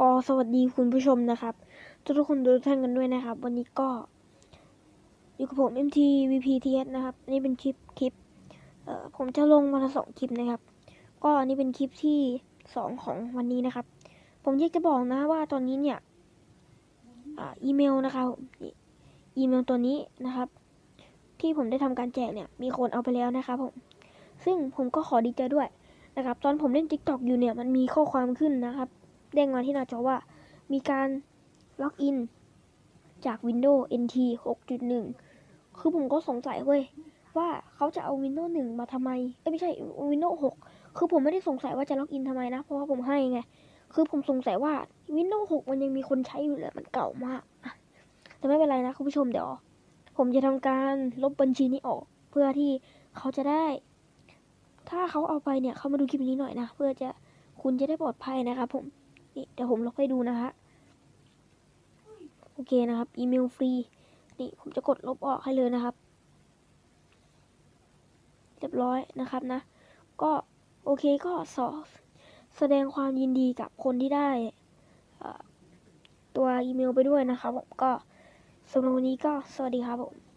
ก็สวัสดีคุณผู้ชมนะครับทุกทุกคนทุกท่านกันด้วยนะครับ วันนี้ก็อยู่กับผม MT VPTS นะครับนี่เป็นคลิปคลิปเอ่อผมจะลงวันละสองคลิปนะครับ ก็อันนี้เป็นคลิปที่สองของวันนี้นะครับ ผมอยากจะบอกนะว่าตอนนี้เนี่ยอีเมลนะครับอีเมลตัวนี้นะครับ ที่ผมได้ทำการแจกเนี่ย มีคนเอาไปแล้วนะครับผมซึ่งผมก็ขอดีใจด้วยนะครับ ตอนผมเล่น TikTok อยู่เนี่ยมันมีข้อความขึ้นนะครับ เด้งมาที่หน้าจอว่า มีการล็อกอินจาก Windows NT 6.1 คือผมก็สงสัยเว้ยว่าเขาจะเอา Windows 1 มาทำไม เอ้ยไม่ใช่ Windows 6 คือผมไม่ได้สงสัยว่าจะล็อกอินทำไมนะ เพราะว่าผมให้ไง คือผมสงสัยว่า Windows 6 มันยังมีคนใช้อยู่เลยมันเก่ามาก แต่ไม่เป็นไรนะคุณผู้ชมเดี๋ยว ผมจะทำการลบบัญชีนี้ออก เพื่อที่เขาจะได้ ถ้าเขาเอาไปเนี่ยเขามาดูคลิปนี้หน่อยนะ เพื่อจะคุณจะได้ปลอดภัยนะครับผม นี่เดี๋ยวผมลบให้ดูนะฮะโอเคนะครับ อีเมลฟรี นี่ผมจะกดลบออกให้เลยนะครับ เรียบร้อยนะครับนะ ก็โอเคก็สอแสดงความยินดีกับคนที่ได้ตัวอีเมลไปด้วยนะครับผมก็สำหรับวันนี้ก็สวัสดีครับผม